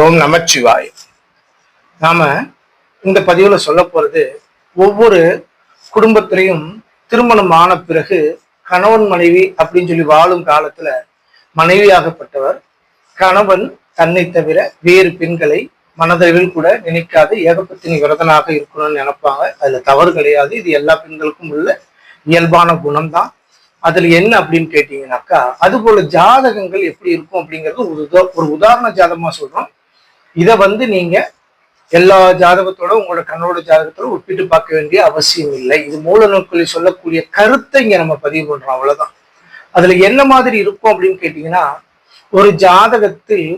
ஓம் நமச்சிவாய். நாம இந்த பதிவுல சொல்ல போறது ஒவ்வொரு குடும்பத்திலையும் திருமணம் ஆன பிறகு கணவன் மனைவி அப்படின்னு சொல்லி வாழும் காலத்துல மனைவியாகப்பட்டவர் கணவன் தன்னை தவிர வேறு பெண்களை மனதளவில் கூட நினைக்காது ஏகப்பத்தினி விரதனாக இருக்கணும்னு நினைப்பாங்க. அதுல தவறு கிடையாது. இது எல்லா பெண்களுக்கும் உள்ள இயல்பான குணம்தான். அதுல என்ன அப்படின்னு கேட்டீங்கன்னாக்கா அது போல ஜாதகங்கள் எப்படி இருக்கும் அப்படிங்கிறது ஒரு ஒரு உதாரண ஜாதகமா சொல்றோம். இதை வந்து நீங்க எல்லா ஜாதகத்தோட உங்களோட கண்ணோட ஜாதகத்தோட ஒப்பிட்டு பார்க்க வேண்டிய அவசியம் இல்லை. இது மூல நூல்களில் சொல்லக்கூடிய கருத்தை இங்க நம்ம பதிவு பண்றோம். அவ்வளவுதான். அதுல என்ன மாதிரி இருக்கும் அப்படின்னு கேட்டீங்கன்னா ஒரு ஜாதகத்தில்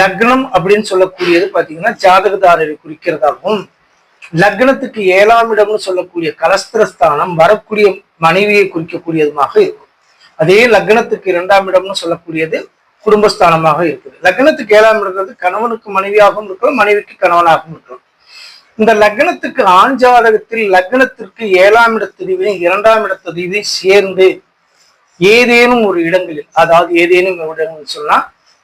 லக்னம் அப்படின்னு சொல்லக்கூடியது பாத்தீங்கன்னா ஜாதகதாரரை குறிக்கிறதாகவும் லக்னத்துக்கு ஏழாம் இடம்னு சொல்லக்கூடிய கலஸ்திரஸ்தானம் வரக்கூடிய மனைவியை குறிக்கக்கூடியதுமாக இருக்கும். அதே லக்னத்துக்கு இரண்டாம் இடம்னு சொல்லக்கூடியது குடும்பஸ்தானமாக இருக்குது லக்னத்துக்கு ஏழாம் இருக்கிறது கணவனுக்கு மனைவியாகவும் இருக்கலாம் மனைவிக்கு கணவனாகவும் இருக்கலாம். இந்த லக்னத்துக்கு ஆண் ஜாதகத்தில் லக்னத்திற்கு ஏழாம் இடத்ததிவையும் இரண்டாம் இடத்ததிவையும் சேர்ந்து ஏதேனும் ஒரு இடங்களில் அதாவது ஏதேனும் ஒரு இடங்கள் சொன்னா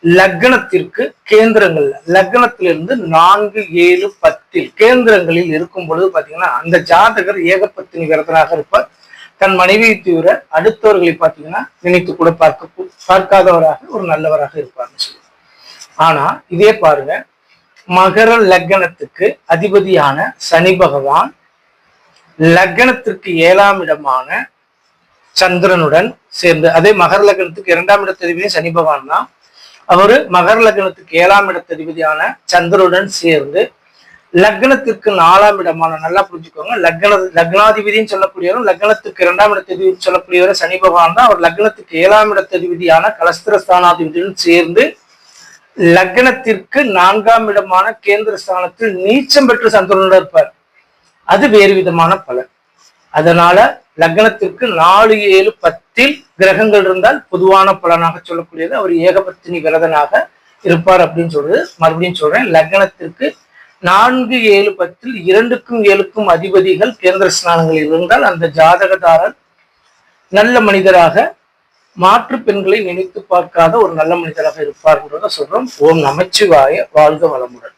லக்னத்திற்கு கேந்திரங்கள்ல லக்னத்திலிருந்து நான்கு ஏழு பத்தில் கேந்திரங்களில் இருக்கும் பொழுது பாத்தீங்கன்னா அந்த ஜாதகர் ஏகப்பத்தினி விரதனாக இருப்பார். தன் மனைவியை தவிர அடுத்தவர்களை பார்த்தீங்கன்னா நினைத்து கூட பார்க்க பார்க்காதவராக ஒரு நல்லவராக இருப்பார்னு சொல்லி ஆனா இதே பாருங்க மகர லக்னத்துக்கு அதிபதியான சனி பகவான் லக்னத்திற்கு ஏழாம் இடமான சந்திரனுடன் சேர்ந்து அதே மகர லக்னத்துக்கு இரண்டாம் இடத்ததிபதி சனி பகவான் தான் அவரு மகர லக்னத்துக்கு ஏழாம் இடத்ததிபதியான சந்திரனுடன் சேர்ந்து லக்னத்திற்கு நாலாம் இடமான நல்லா புரிஞ்சுக்கோங்க. லக்ன லக்னாதிபதினு சொல்லக்கூடியவரும் லக்னத்துக்கு இரண்டாம் இடத்ததிபதி சொல்லக்கூடியவரும் சனி பகவான் தான். அவர் லக்னத்துக்கு ஏழாம் இடத்ததிபதியான கலஸ்திரஸ்தானாதிபதியும் சேர்ந்து லக்னத்திற்கு நான்காம் இடமான கேந்திர ஸ்தானத்தில் நீச்சம் பெற்று சந்திரனுடன் இருப்பார். அது வேறு விதமான பலன். அதனால லக்னத்திற்கு நாலு ஏழு பத்தில் கிரகங்கள் இருந்தால் பொதுவான பலனாக சொல்லக்கூடியது. அவர் ஏகபத்தினி விரதனாக இருப்பார் அப்படின்னு சொல்றது மறுபடியும் சொல்றேன். லக்னத்திற்கு நான்கு ஏழு பத்தில் இரண்டுக்கும் ஏழுக்கும் அதிபதிகள் கேந்திர ஸ்நானங்களில் இருந்தால் அந்த ஜாதகதாரர் நல்ல மனிதராக மாற்று பெண்களை நினைத்து பார்க்காத ஒரு நல்ல மனிதராக இருப்பார்ன்றத சொல்றோம். ஓம் நமச்சிவாய வாழ்க வளமுடன்.